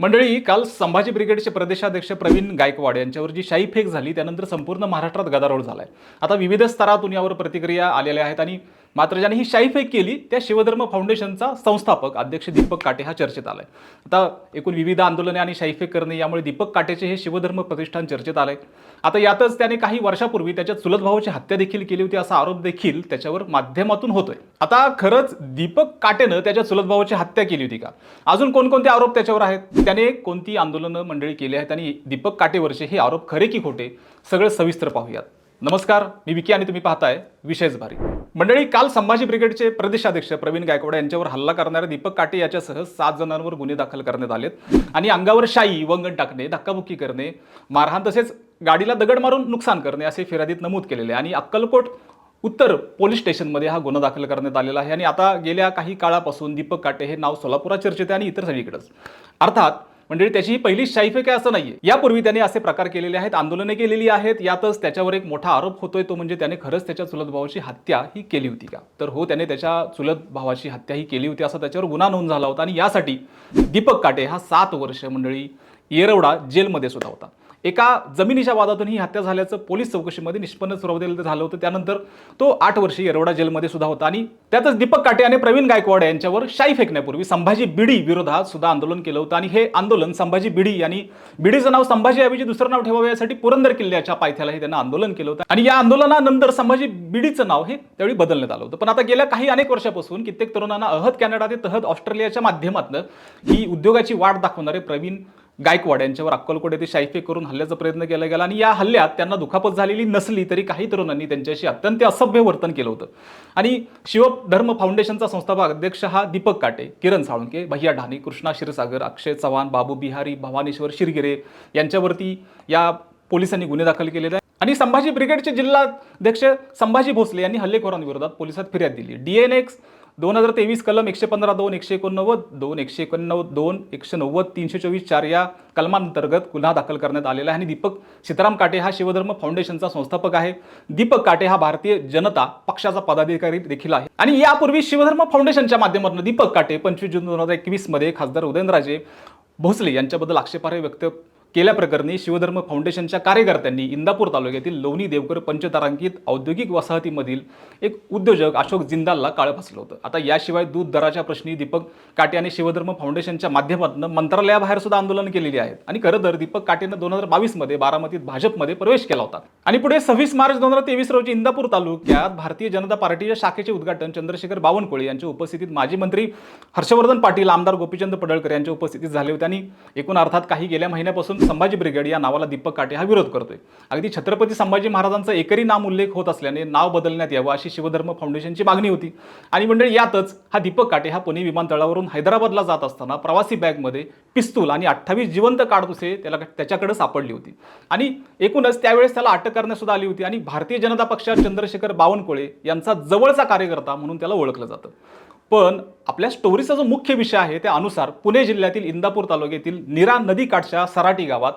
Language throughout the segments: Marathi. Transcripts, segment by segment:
मंडळी काल संभाजी ब्रिगेडचे प्रदेशाध्यक्ष प्रवीण गायकवाड यांच्यावर जी शाई फेक झाली त्यानंतर संपूर्ण महाराष्ट्रात गदारोळ झालाय. आता विविध स्तरातून यावर प्रतिक्रिया आलेल्या आहेत आणि मात्र ज्याने ही शाई केली त्या शिवधर्म फाउंडेशनचा संस्थापक अध्यक्ष दीपक काटे हा चर्चेत आलाय. आता एकूण विविध आंदोलने आणि शाई करणे यामुळे दीपक काटेचे हे शिवधर्म प्रतिष्ठान चर्चेत आलंय. आता यातच त्याने काही वर्षापूर्वी त्याच्या चुलत भावाची हत्या देखील केली होती असा आरोप देखील त्याच्यावर माध्यमातून होतोय. आता खरंच दीपक काटेनं त्याच्या चुलत भावाची हत्या केली होती का? अजून कोणकोणते आरोप त्याच्यावर आहेत? त्याने कोणती आंदोलनं मंडळी केली आहेत? आणि दीपक काटेवरचे हे आरोप खरे की खोटे? सगळं सविस्तर पाहूयात. नमस्कार मी विकी आणि तुम्ही पाहताय विशेष भारी. मंडळी काल संभाजी ब्रिगेडचे प्रदेशाध्यक्ष प्रवीण गायकवाड यांच्यावर हल्ला करणाऱ्या दीपक काटे याच्यासह सात जणांवर गुन्हे दाखल करण्यात आलेत. आणि अंगावर शाई वंगण टाकणे धक्काबुक्की करणे मारहाण तसेच गाडीला दगड मारून नुकसान करणे असे फिर्यादीत नमूद केलेले आहे. आणि अक्कलकोट उत्तर पोलीस स्टेशनमध्ये हा गुन्हा दाखल करण्यात आलेला आहे. आणि आता गेल्या काही काळापासून दीपक काटे हे नाव सोलापुरात चर्चेत आहे आणि इतर सगळीकडेच. अर्थात म्हणजे त्याची ही पहिली शाईफेक आहे असं नाहीये. यापूर्वी त्याने असे प्रकार केलेले आहेत आंदोलने केलेली आहेत यातच त्याच्यावर एक मोठा आरोप होतोय तो म्हणजे त्याने खरंच त्याच्या चुलत भावाची हत्या ही केली होती का? तर हो त्याने त्याच्या चुलत भावाची हत्या ही केली होती असा त्याच्यावर गुन्हा नोंद झाला होता. आणि यासाठी दीपक काटे हा सात वर्ष मंडळी येरवडा जेलमध्ये सुद्धा होता. एका जमिनीच्या वादातून ही हत्या झाल्याचं पोलीस चौकशीमध्ये निष्पन्न सुरवलेलं झालं होतं. त्यानंतर तो आठ वर्षी येरवडा जेलमध्ये सुद्धा होता आणि त्यातच दीपक काटे आणि प्रवीण गायकवाड यांच्यावर शाई फेकण्यापूर्वी संभाजी बिडी विरोधात सुद्धा आंदोलन केलं होतं आणि हे आंदोलन संभाजी बिडी यांनी बिडीचं नाव संभाजी ऐवजी दुसरं नाव ठेवावे यासाठी पुरंदर किल्ल्याच्या पायथ्यालाही त्यांना आंदोलन केलं होतं. आणि या आंदोलनानंतर संभाजी बिडीचं नाव हे त्यावेळी बदलण्यात आलं होतं. पण आता गेल्या काही अनेक वर्षापासून कित्येक तरुणांना अहद कॅनडा ते तहद ऑस्ट्रेलियाच्या माध्यमातून ही उद्योगाची वाट दाखवणारे प्रवीण गायकवाड यांच्यावर अक्कलकोट येथे शाईफे करून हल्ल्याचा प्रयत्न केला गेला आणि या हल्ल्यात त्यांना दुखापत झालेली नसली तरी काही तरुणांनी त्यांच्याशी अत्यंत असभ्य वर्तन केलं होतं. आणि शिवधर्म फाउंडेशनचा संस्थापक अध्यक्ष हा दीपक काटे किरण साळुंके भैया ढाणे कृष्णा क्षीरसागर अक्षय चव्हाण बाबू बिहारी भवानेश्वर शिरगिरे यांच्यावरती या पोलिसांनी गुन्हे दाखल केलेले आहेत. आणि संभाजी ब्रिगेडचे जिल्हाध्यक्ष संभाजी भोसले यांनी हल्लेखोरांविरोधात पोलिसात फिर्याद दिली. डीएनएक्स दोन हजार तेवीस कलम एकशे पंधरा दोन एकशे एकोणनव्वद दोन एकशे एकोणनव्वद दोन एकशे नव्वद तीनशे चोवीस चार या कलमांतर्गत गुन्हा दाखल करण्यात आलेला आहे. आणि दीपक सीताराम काटे हा शिवधर्म फाउंडेशनचा संस्थापक आहे. दीपक काटे हा भारतीय जनता पक्षाचा पदाधिकारी देखील आहे. आणि यापूर्वी शिवधर्म फाउंडेशनच्या माध्यमातून दीपक काटे पंचवीस जून दोन हजार एकवीसमध्ये खासदार उदयनराजे भोसले यांच्याबद्दल आक्षेपार्ह व्यक्त केल्याप्रकरणी शिवधर्म फाउंडेशनच्या कार्यकर्त्यांनी इंदापूर तालुक्यातील लोणी देवकर पंचतारांकित औद्योगिक वसाहतीमधील एक उद्योजक अशोक जिंदालला काळं फसलं होतं. आता याशिवाय दूध दराच्या प्रश्नी दीपक काटे आणि शिवधर्म फाउंडेशनच्या माध्यमातून मंत्रालयाबाहेर सुद्धा आंदोलन केलेली आहेत. आणि खरं तर दीपक काटेनं दोन हजार बावीसमध्ये बारामतीत भाजपमध्ये प्रवेश केला होता. आणि पुढे सव्वीस मार्च दोन हजार तेवीस रोजी इंदापूर तालुक्यात भारतीय जनता पार्टीच्या शाखेचे उद्घाटन चंद्रशेखर बावनकुळे यांच्या उपस्थितीत माजी मंत्री हर्षवर्धन पाटील आमदार गोपीचंद पडळकर यांच्या उपस्थितीत झाले होते. आणि एकूण अर्थात काही गेल्या महिन्यापासून संभाजी ब्रिगेड या नावाला दीपक काटे हा विरोध करतोय. अगदी छत्रपती संभाजी महाराजांचा एकरी नाम उल्लेख होत असल्याने नाव बदलण्यात यावं अशी शिवधर्म फाउंडेशनची मागणी होती. आणि मंडळी यातच हा दीपक काटे हा पुणे विमानतळावरून हैदराबादला जात असताना प्रवासी बॅगमध्ये पिस्तूल आणि अठ्ठावीस जिवंत काडतुसे त्याला त्याच्याकडे सापडली होती. आणि एकूणच त्यावेळेस त्याला अटक करण्यात सुद्धा आली होती आणि भारतीय जनता पक्षात चंद्रशेखर बावनकुळे यांचा जवळचा कार्यकर्ता म्हणून त्याला ओळखलं जातं. पण आपल्या स्टोरीचा जो मुख्य विषय आहे त्यानुसार पुणे जिल्ह्यातील इंदापूर तालुक्यातील निरा नदीकाठच्या सराटी गावात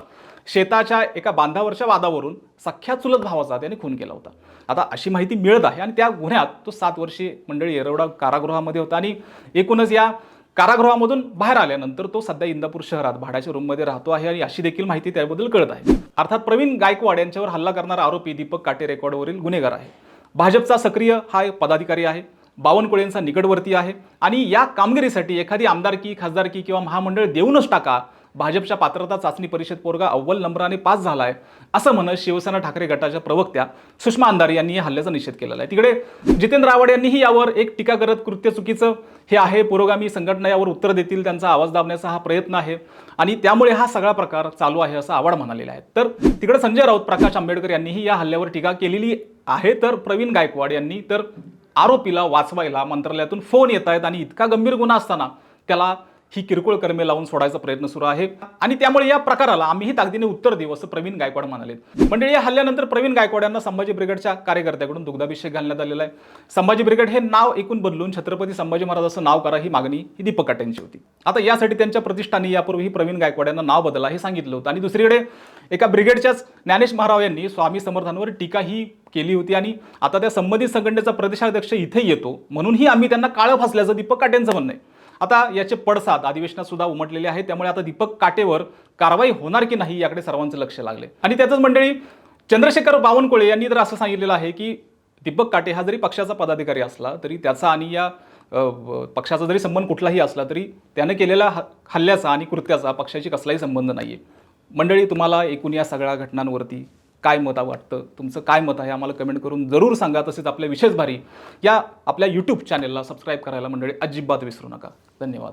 शेताच्या एका बांधावरच्या वादावरून सख्या चुलत भावाचा त्याने खून केला होता. आता अशी माहिती मिळत आहे आणि त्या गुन्ह्यात तो सात वर्षी मंडळी येरवडा कारागृहामध्ये होता आणि एकूणच या कारागृहामधून बाहेर आल्यानंतर तो सध्या इंदापूर शहरात भाड्याच्या रूममध्ये राहतो आहे आणि अशी देखील माहिती त्याबद्दल कळत आहे. अर्थात प्रवीण गायकवाड यांच्यावर हल्ला करणारा आरोपी दीपक काटे रेकॉर्डवरील गुन्हेगार आहे. भाजपचा सक्रिय हा एक पदाधिकारी आहे. बावनकुळेंचा निकटवर्ती आहे. आणि या कामगिरीसाठी एखादी आमदारकी खासदारकी किंवा महामंडळ देऊनच टाका. भाजपच्या पात्रता चाचणी परिषद पोरगा अव्वल नंबराने पास झालाय असं म्हणत शिवसेना ठाकरे गटाच्या प्रवक्त्या सुषमा अंधारे यांनी या हल्ल्याचा निषेध केलेला आहे. तिकडे जितेंद्र आव्हाड यांनीही यावर एक टीका करत कृत्य चुकीचं. हे आहे पुरोगामी संघटना यावर उत्तर देतील त्यांचा आवाज दाबण्याचा हा प्रयत्न आहे. आणि त्यामुळे हा सगळा प्रकार चालू आहे असं आव्हाड म्हणालेलं आहे. तर तिकडे संजय राऊत प्रकाश आंबेडकर यांनीही या हल्ल्यावर टीका केलेली आहे. तर प्रवीण गायकवाड यांनी तर आरोपीला वाचवायला मंत्रालयातून फोन येत आहेत आणि इतका गंभीर गुन्हा असताना त्याला ही किरकोळ कर्मे लावून सोडायचा प्रयत्न सुरू आहे. आणि त्यामुळे या प्रकाराला आम्हीही ताकदीने उत्तर देऊ असं प्रवीण गायकवाड म्हणाले म्हणजे या हल्ल्यानंतर प्रवीण गायकवाड यांना संभाजी ब्रिगेडच्या कार्यकर्त्याकडून दुग्धाभिषेक घालण्यात आलेला आहे. संभाजी ब्रिगेड हे नाव एकूण बदलून छत्रपती संभाजी महाराज असं नाव करा ही मागणी ही दीपक काट्यांची होती. आता यासाठी त्यांच्या प्रतिष्ठानी यापूर्वी प्रवीण गायकवाड यांना नाव बदला हे सांगितलं होतं. आणि दुसरीकडे एका ब्रिगेडच्याच ज्ञानेश महाराव यांनी स्वामी समर्थांवर टीका ही केली होती. आणि आता त्या संबंधित संघटनेचा प्रदेशाध्यक्ष इथे येतो म्हणूनही आम्ही त्यांना काळं फासल्याचं दीपक काट्यांचं म्हणणं आहे. आता याचे पडसाद अधिवेशनात सुद्धा उमटलेले आहे त्यामुळे आता दीपक काटेवर कारवाई होणार की नाही याकडे सर्वांचं लक्ष लागले. आणि त्यातच मंडळी चंद्रशेखर बावनकुळे यांनी तर असं सांगितलेलं आहे की दीपक काटे हा जरी पक्षाचा पदाधिकारी असला तरी त्याचा आणि या पक्षाचा जरी संबंध कुठलाही असला तरी त्याने केलेला हल्ल्याचा आणि कृत्याचा पक्षाशी कसलाही संबंध नाही आहे मंडळी तुम्हाला एकूण या सगळ्या घटनांवरती काय मत वाटतं? तुमचं काय मत आहे? आम्हाला कमेंट करून जरूर सांगा. तसेच आपल्या विशेष भारी या आपल्या यूट्यूब चॅनेलला सबस्क्राईब करायला मंडळी अजिबात विसरू नका. धन्यवाद.